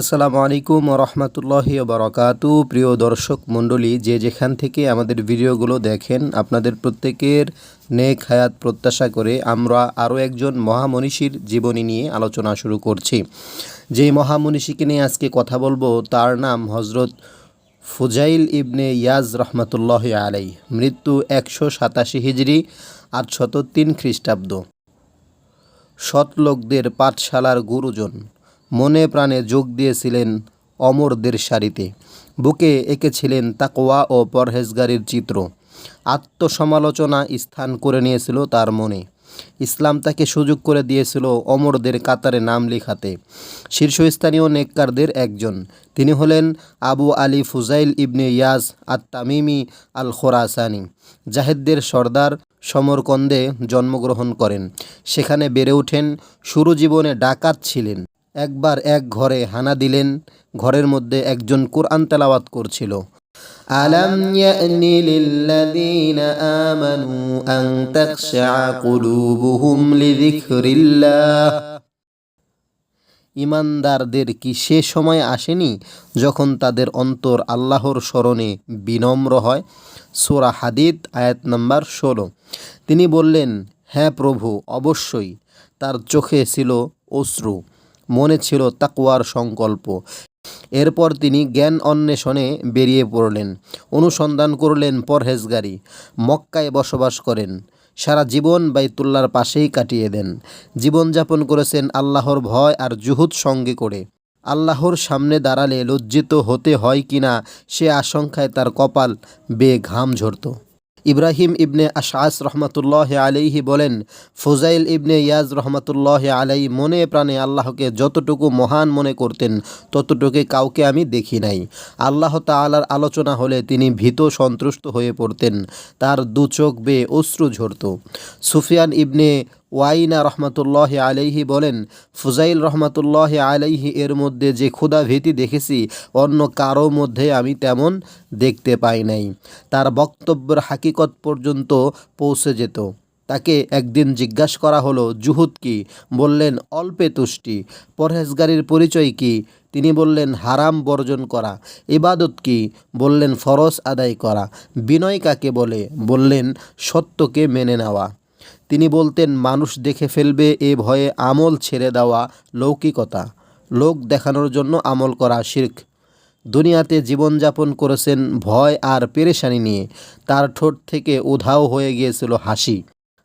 আসসালামু আলাইকুম রহমতুল্লাহি বরকাতু। প্রিয় দর্শক মণ্ডলী, যে যেখান থেকে আমাদের ভিডিওগুলো দেখেন, আপনাদের প্রত্যেকের নেক হায়াত প্রত্যাশা করে আমরা আরও একজন মহামনীষীর জীবনী নিয়ে আলোচনা শুরু করছি। যেই মহামনীষীকে নিয়ে আজকে কথা বলব, তার নাম হজরত ফুজাইল ইবনে ইয়াজ রহমতুল্লাহ আলাই মৃত্যু একশো সাতাশি হিজড়ি আটশত তিন খ্রিস্টাব্দ। সৎ লোকদের পাঠশালার গুরুজন। মনে প্রাণে যোগ দিয়েছিলেন অমরদের সারিতে। বুকে এঁকেছিলেন তাকোয়া ও পরহেজগারির চিত্র। আত্মসমালোচনা স্থান করে নিয়েছিল তার মনে। ইসলাম তাকে সুযোগ করে দিয়েছিল অমরদের কাতারে নাম লেখাতে। শীর্ষস্থানীয় নেককারদের একজন। তিনি হলেন আবু আলী ফুজাইল ইবনে ইয়াজ আত তামিমি আল খোরাসানি জাহেদদের সর্দার সমরকন্দে জন্মগ্রহণ করেন। সেখানে বেড়ে ওঠেন শুরু জীবনে ডাকাত ছিলেন। একবার এক ঘরে হানা দিলেন, ঘরের মধ্যে একজন কোরআন তেলাওয়াত করছিল। আলাম ইয়ানি লিল্লাযীনা আমানু আন তাখশা কুলুবুহুম লিযিকরিল্লাহ। ইমানদারদের কি সে সময় আসেনি যখন তাদের অন্তর আল্লাহর স্মরণে বিনম্র হয়? সোরা হাদিদ, আয়াত নম্বর ষোলো। তিনি বললেন হ্যাঁ প্রভু, অবশ্যই। তার চোখে ছিল অশ্রু। মনে ছিল তাকুয়ার সংকল্প। এরপর তিনি জ্ঞান অন্বেষণে বেরিয়ে পড়লেন, অনুসন্ধান করলেন পরহেজগারি, মক্কায় বসবাস করেন। সারা জীবন বাইতুল্লার পাশেই কাটিয়ে দেন। জীবনযাপন করেছেন আল্লাহর ভয় আর জুহুদ সঙ্গে করে। আল্লাহর সামনে দাঁড়ালে লজ্জিত হতে হয় কিনা সে আশঙ্কায় তার কপাল বে ঘাম ঝরত। ইব্রাহিম ইবনে আশাস রহমতুল্লাহ আলাইহি বলেন, ফুজাইল ইবনে ইয়াজ রহমতুল্লাহ আলাই মনে প্রাণে আল্লাহকে যতটুকু মহান মনে করতেন, ততটুকু কাউকে আমি দেখি নাই। আল্লাহ তালার আলোচনা হলে তিনি ভীত সন্তুষ্ট হয়ে পড়তেন, তার দু চোখ বেয়ে অশ্রু ঝরত। সুফিয়ান ইবনে ওয়াইনা রহমতুল্লাহ আলাইহি বলেন, ফুজাইল রহমতুল্লাহ আলাইহি এর মধ্যে যে ক্ষুধা ভীতি দেখেছি, অন্য কারও মধ্যে আমি তেমন দেখতে পাই নাই। তার বক্তব্যের হাকিকত পর্যন্ত পৌঁছে যেত। তাকে একদিন জিজ্ঞাসা করা হলো, জুহুদ কি? বললেন, অল্পে তুষ্টি। পরহেজগারির পরিচয় কি? তিনি বললেন, হারাম বর্জন করা। ইবাদত কি? বললেন, ফরজ আদায় করা। বিনয় কাকে বলে? বললেন, সত্যকে মেনে নেওয়া। তিনি বলতেন, মানুষ দেখে ফেলবে এ ভয়ে আমল ছেড়ে দেওয়া লৌকিকতা। লোক দেখানোর জন্য আমল করা শির্ক। দুনিয়াতে জীবনযাপন করেছেন ভয় আর পেরেশানি নিয়ে। তার ঠোঁট থেকে উধাও হয়ে গিয়েছিল হাসি।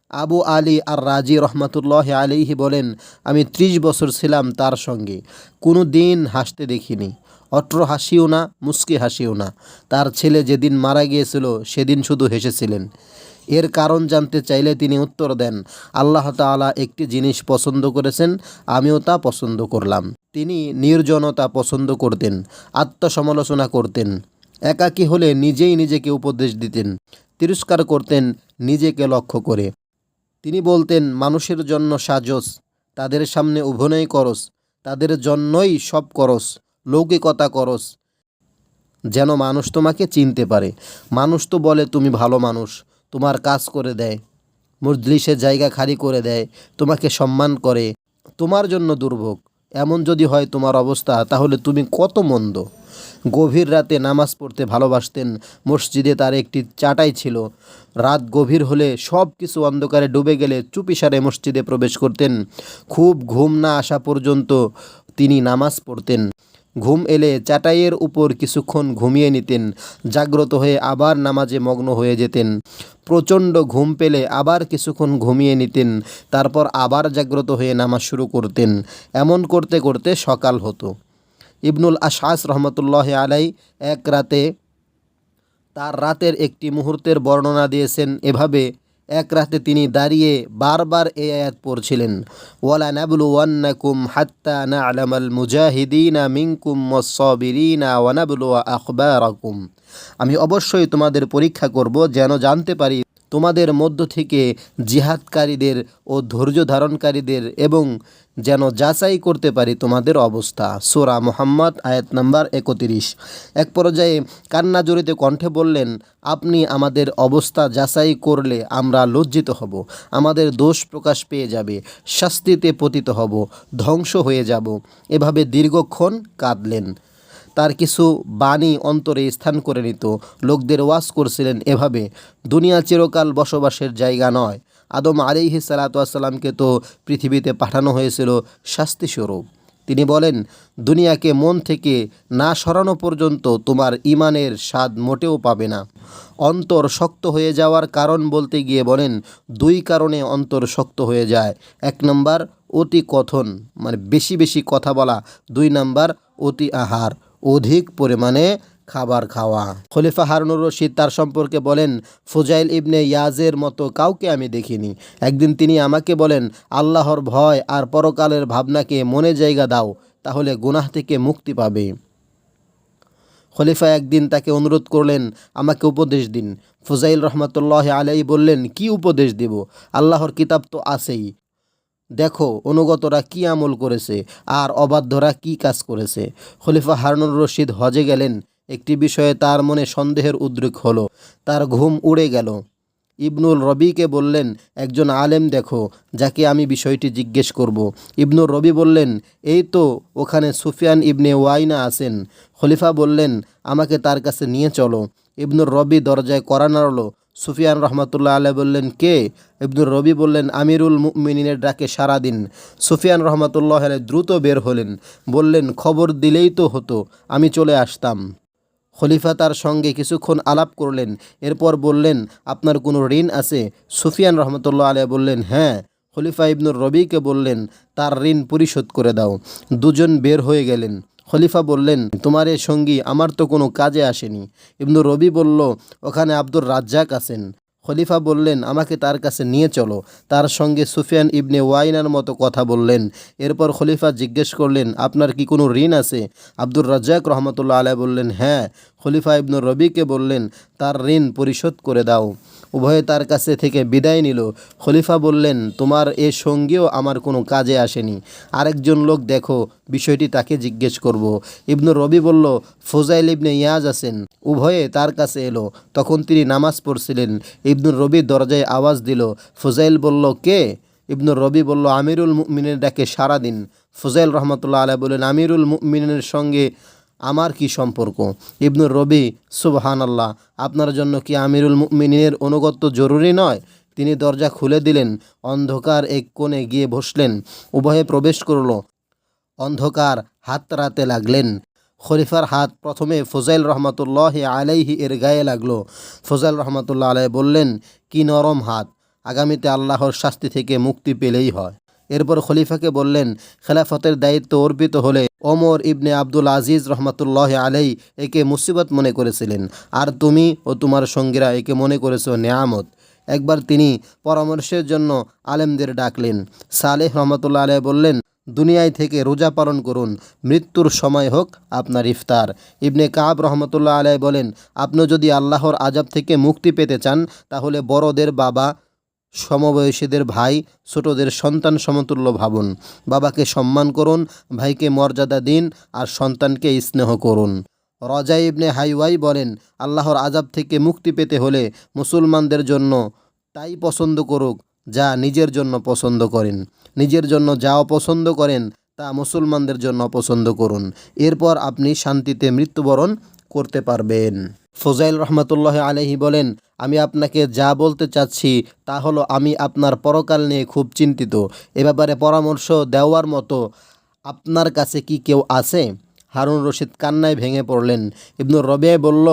আবু আলী আর রাজি রহমতুল্লাহ আলিহি বলেন, আমি ত্রিশ বছর ছিলাম তার সঙ্গে। কোনো দিন হাসতে দেখিনি। অট্র হাসিও না, মুস্কি হাসিও না। তার ছেলে যেদিন মারা গিয়েছিল, সেদিন শুধু হেসেছিলেন। এর কারণ জানতে চাইলে তিনি উত্তর দেন, আল্লাহ তালা একটি জিনিস পছন্দ করেছেন, আমিও তা পছন্দ করলাম। তিনি নির্জনতা পছন্দ করতেন, আত্মসমালোচনা করতেন, একাকী হলে নিজেই নিজেকে উপদেশ দিতেন, তিরস্কার করতেন, নিজেকে লক্ষ্য করে। তিনি বলতেন, মানুষের জন্য সাজস, তাদের সামনে অভিনয় করস, তাদের জন্যই সব করস, লৌকিকতা করস, যেন মানুষ তোমাকে চিনতে পারে। মানুষ তো বলে, তুমি ভালো মানুষ। তোমার কাজ করে দেয় মজলিসে জায়গা খালি করে দেয়, তোমাকে সম্মান করে, তোমার জন্য দুর্ভোগ। এমন যদি হয় তোমার অবস্থা, তাহলে তুমি কত মন্দ। গভীর রাতে নামাজ পড়তে ভালোবাসতেন, মসজিদে তার একটি চাটাই ছিল। রাত গভীর হলে সব কিছু অন্ধকারে ডুবে গেলে চুপিসারে মসজিদে প্রবেশ করতেন। খুব ঘুম না আসা পর্যন্ত তিনি নামাজ পড়তেন। ঘুম এলে চাটাইয়ের উপর কিছুক্ষণ ঘুমিয়ে নিতেন, জাগ্রত হয়ে আবার নামাজে মগ্ন হয়ে যেতেন। প্রচণ্ড ঘুম পেলে আবার কিছুক্ষণ ঘুমিয়ে নিতেন, তারপর আবার জাগ্রত হয়ে নামাজ শুরু করতেন। এমন করতে করতে সকাল হতো। ইবনুল আশাস রহমতুল্লাহ আলাই এক রাতে তার রাতের একটি মুহূর্তের বর্ণনা দিয়েছেন এভাবে এক রাতে তিনি দাঁড়িয়ে বারবার এই আয়াত পড়ছিলেন। ওয়ালা নাবলু ওয়ান্নাকুম হাত্তা না আলামাল মুজাহিদিনা মিনকুম মসবিরিনা ওয়ানাবলু আখবারাকুম। আমি অবশ্যই তোমাদের পরীক্ষা করব যেন জানতে পারি তোমাদের মধ্য থেকে জিহাদকারীদের ও ধৈর্য ধারণকারীদের এবং যেন যাচাই করতে পারি তোমাদের অবস্থা। সোরা মোহাম্মদ, আয়াত নাম্বার একত্রিশ। এক পর্যায়ে কান্না জড়িত কণ্ঠে বললেন, আপনি আমাদের অবস্থা যাচাই করলে আমরা লজ্জিত হব। আমাদের দোষ প্রকাশ পেয়ে যাবে। শাস্তিতে পতিত হব। ধ্বংস হয়ে যাব। এভাবে দীর্ঘক্ষণ কাঁদলেন। তার কিছু বাণী অন্তরে স্থান করে নিত। লোকদের ওয়াজ করছিলেন এভাবে, দুনিয়া চিরকাল বসবাসের জায়গা নয়। আদম আলিহি সালাতামকে তো পৃথিবীতে পাঠানো হয়েছিল শাস্তিস্বরূপ। তিনি বলেন, দুনিয়াকে মন থেকে না সরানো পর্যন্ত তোমার ইমানের স্বাদ মোটেও পাবে না। অন্তর শক্ত হয়ে যাওয়ার কারণ বলতে গিয়ে বলেন, দুই কারণে অন্তর শক্ত হয়ে যায়। এক নম্বর, অতি কথন মানে বেশি বেশি কথা বলা। দুই নাম্বার, অতি আহার। অধিক পরিমাণে খাবার খাওয়া। খলিফা হারুনুর রশিদ তার সম্পর্কে বলেন, ফুজাইল ইবনে ইয়াজের মতো কাউকে আমি দেখিনি। একদিন তিনি আমাকে বলেন, আল্লাহর ভয় আর পরকালের ভাবনাকে মনে জায়গা দাও, তাহলে গুনাহ থেকে মুক্তি পাবে। খলিফা একদিন তাকে অনুরোধ করলেন, আমাকে উপদেশ দিন। ফুজাইল রহমতুল্লাহ আলাই বললেন, কি উপদেশ দেব? আল্লাহর কিতাব তো আছেই। দেখো, অনুগতরা কি আমল করেছে আর অবাধ্যরা কি কাজ করেছে। খলিফা হারুনুর রশিদ হজে গেলেন। একটি বিষয়ে তার মনে সন্দেহের উদ্রেক হলো। তার ঘুম উড়ে গেল। ইবনুল রবিকে বললেন, একজন আলেম দেখো, যাকে আমি বিষয়টি জিজ্ঞেস করব। ইবনুল রবি বললেন, এই তো, ওখানে সুফিয়ান ইবনে ওয়াইনা আছেন। খলিফা বললেন, আমাকে তার কাছে নিয়ে চলো। ইবনুর রবি দরজায় করা নাড়ল। সুফিয়ান রহমতুল্লাহ আল্লাহ বললেন, কে? ইবনুর রবি বললেন, আমিরুল মুমিনের ডাকে সারা দিন। সুফিয়ান রহমতুল্লাহ আলাই দ্রুত বের হলেন, বললেন, খবর দিলেই তো হতো, আমি চলে আসতাম। খলিফা তার সঙ্গে কিছুক্ষণ আলাপ করলেন, এরপর বললেন, আপনার কোনো ঋণ আছে? সুফিয়ান রহমতুল্লাহ আলিয়া বললেন হ্যাঁ। খলিফা ইবনুর রবিকে বললেন, তার ঋণ পরিশোধ করে দাও। দুজন বের হয়ে গেলেন। খলিফা বললেন, তোমার এ সঙ্গী আমার তো কোনো কাজে আসেনি। ইবনুর রবি বলল, ওখানে আব্দুর রাজ্জাক আছেন। খলিফা বললেন, আমাকে তার কাছে নিয়ে চলো। তার সঙ্গে সুফিয়ান ইবনে ওয়াইনার মতো কথা বললেন। এরপর খলিফা জিজ্ঞেস করলেন, আপনার কি কোনো ঋণ আছে? আব্দুর রাজ্জাক রহমতুল্লাহ আলাই বললেন হ্যাঁ। খলিফা ইবনুর রবিকে বললেন, তার ঋণ পরিশোধ করে দাও। উভয়ে তার কাছে থেকে বিদায় নিল। খলিফা বললেন, তোমার এ সঙ্গীও আমার কোনো কাজে আসেনি। আরেকজন লোক দেখো, বিষয়টি তাকে জিজ্ঞেস করব। ইবনু রবি বলল, ফোজাইল ইবনে ইয়াজ আছেন। উভয়ে তার কাছে এলো। তখন তিনি নামাজ পড়ছিলেন। ইবনুর রবি দরজায় আওয়াজ দিল। ফোজাইল বলল, কে? ইবনুর রবি বলল, আমিরুল মুমিনের ডাকে সারা দিন। ফুজাইল রহমতুল্লাহ আলাহ বললেন, আমিরুল মুমিনের সঙ্গে আমার কি সম্পর্ক? ইবনুর রবি সুবহান আল্লাহ আপনার জন্য কি আমিরুল মুমিনের অনুগত্য জরুরি নয়? তিনি দরজা খুলে দিলেন, অন্ধকার এক কোণে গিয়ে বসলেন, উভয়ে প্রবেশ করল। অন্ধকার হাত রাতে লাগলেন। খলিফার হাত প্রথমে ফজাইল রহমতুল্লাহ আলাইহি এর গায়ে লাগল। ফজাইল রহমতুল্লাহ আলাই বললেন, কি নরম হাত। আগামীতে আল্লাহর শাস্তি থেকে মুক্তি পেলেই হয়। এরপর খলিফাকে বললেন, খেলাফতের দায়িত্ব অর্পিত হলে ওমর ইবনে আব্দুল আজিজ রহমতুল্লাহ আলাই একে মুসিবত মনে করেছিলেন। আর তুমি ও তোমার সঙ্গীরা একে মনে করেছ নেয়ামত। একবার তিনি পরামর্শের জন্য আলেমদের ডাকলেন। সালেহ রহমতুল্লাহ আলাই বললেন, দুনিয়ায় থেকে রোজা পালন করুন। মৃত্যুর সময় হোক আপনার ইফতার। ইবনে কাব রহমতুল্লাহ আলাই বলেন, আপনি যদি আল্লাহর আজাব থেকে মুক্তি পেতে চান, তাহলে বড়দের বাবা সমবয়সীদের ভাই, ছোটদের সন্তান সমতুল্য ভাবুন। বাবাকে সম্মান করুন, ভাইকে মর্যাদা দিন, আর সন্তানকে স্নেহ করুন। রজা ইবনে হাইওয়াই বলেন, আল্লাহর আজাব থেকে মুক্তি পেতে হলে মুসলমানদের জন্য তাই পছন্দ করুক, যা নিজের জন্য পছন্দ করেন। নিজের জন্য যা অপছন্দ করেন, তা মুসলমানদের জন্য অপছন্দ করুন। এরপর আপনি শান্তিতে মৃত্যুবরণ করতে পারবেন। ফজাইল রহমতুল্লাহ আলহি বলেন, আমি আপনাকে যা বলতে চাচ্ছি, তা হলো আমি আপনার পরকাল নিয়ে খুব চিন্তিত। এ ব্যাপারে পরামর্শ দেওয়ার মতো আপনার কাছে কি কেউ আছে? হারুন রশিদ কান্নায় ভেঙে পড়লেন। ইবনুর রবিয়ায় বলল,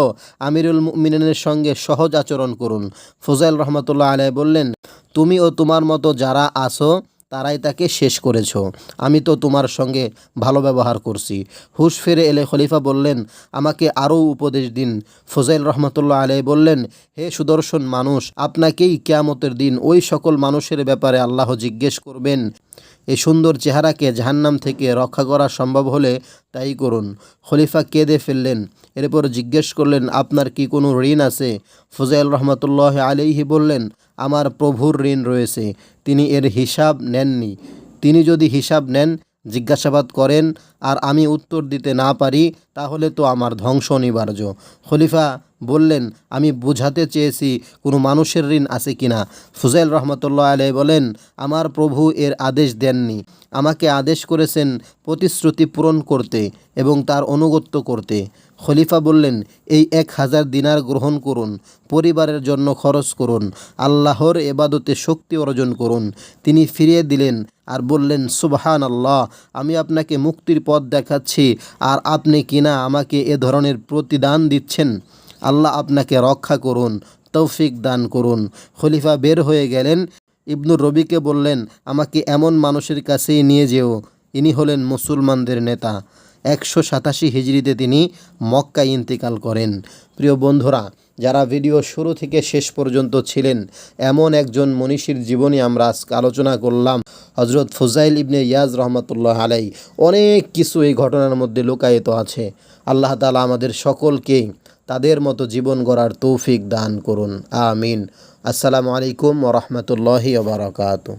আমিরুল মুমিনের সঙ্গে সহজ আচরণ করুন। ফজাইল রহমতুল্লাহ আলাই বললেন, তুমি ও তোমার মতো যারা আসো তারাই তাকে শেষ করেছ। আমি তো তোমার সঙ্গে ভালো ব্যবহার করছি। হুশ ফিরে এলে খলিফা বললেন, আমাকে আরও উপদেশ দিন। ফজাইল রহমতুল্লাহ আলাই বললেন, হে সুদর্শন মানুষ, আপনাকেই কেয়ামতের দিন ওই সকল মানুষের ব্যাপারে আল্লাহ জিজ্ঞেস করবেন। এই সুন্দর চেহারাকে জাহান্নাম থেকে রক্ষা করা সম্ভব হলে তাই করুন। খলিফা কেঁদে ফেললেন, এরপর জিজ্ঞেস করলেন, আপনার কি কোনো ঋণ আছে? ফুজাইল রহমতুল্লাহ আলিহি বললেন আমার প্রভুর ঋণ রয়েছে তিনি এর হিসাব নেননি। তিনি যদি হিসাব নেন জিজ্ঞাসাবাদ করেন, আর আমি উত্তর দিতে না পারি, তাহলে তো আমার ধ্বংস অনিবার্য। খলিফা বললেন, আমি বুঝাতে চেয়েছি কোনো মানুষের ঋণ আছে কিনা ফুজাইল রহমতুল্লাহ আলাই বলেন, আমার প্রভু এর আদেশ দেননি। আমাকে আদেশ করেছেন প্রতিশ্রুতি পূরণ করতে এবং তার অনুগত্য করতে। খলিফা বললেন, এই এক হাজার দিনার গ্রহণ করুন, পরিবারের জন্য খরচ করুন, আল্লাহর এবাদতে শক্তি অর্জন করুন। তিনি ফিরিয়ে দিলেন আর বললেন সুবহান আল্লাহ আমি আপনাকে মুক্তির পথ দেখাচ্ছি, আর আপনি কিনা আমাকে এ ধরনের প্রতিদান দিচ্ছেন? আল্লাহ আপনাকে রক্ষা করুন, তৌফিক দান করুন। খলিফা বের হয়ে গেলেন। ইবনুর রবিকে বললেন, আমাকে এমন মানুষের কাছেই নিয়ে যেও। ইনি হলেন মুসলমানদের নেতা। একশো সাতাশি হিজড়িতে তিনি মক্কায় ইন্তেকাল করেন। প্রিয় বন্ধুরা যারা ভিডিও শুরু থেকে শেষ পর্যন্ত ছিলেন, এমন একজন মনীষীর জীবনী আমরা আজকে আলোচনা করলাম হজরত ফুজাইল ইবনে ইয়াজ রহমতুল্লাহ আলাই অনেক কিছু এই ঘটনার মধ্যে লুকায়িত আছে। আল্লাহ তালা আমাদের সকলকে তাদের মতো জীবন গড়ার তৌফিক দান করুন। আমিন। আসসালামু আলাইকুম ওরহমতুল্লাহি ওবরাকাতু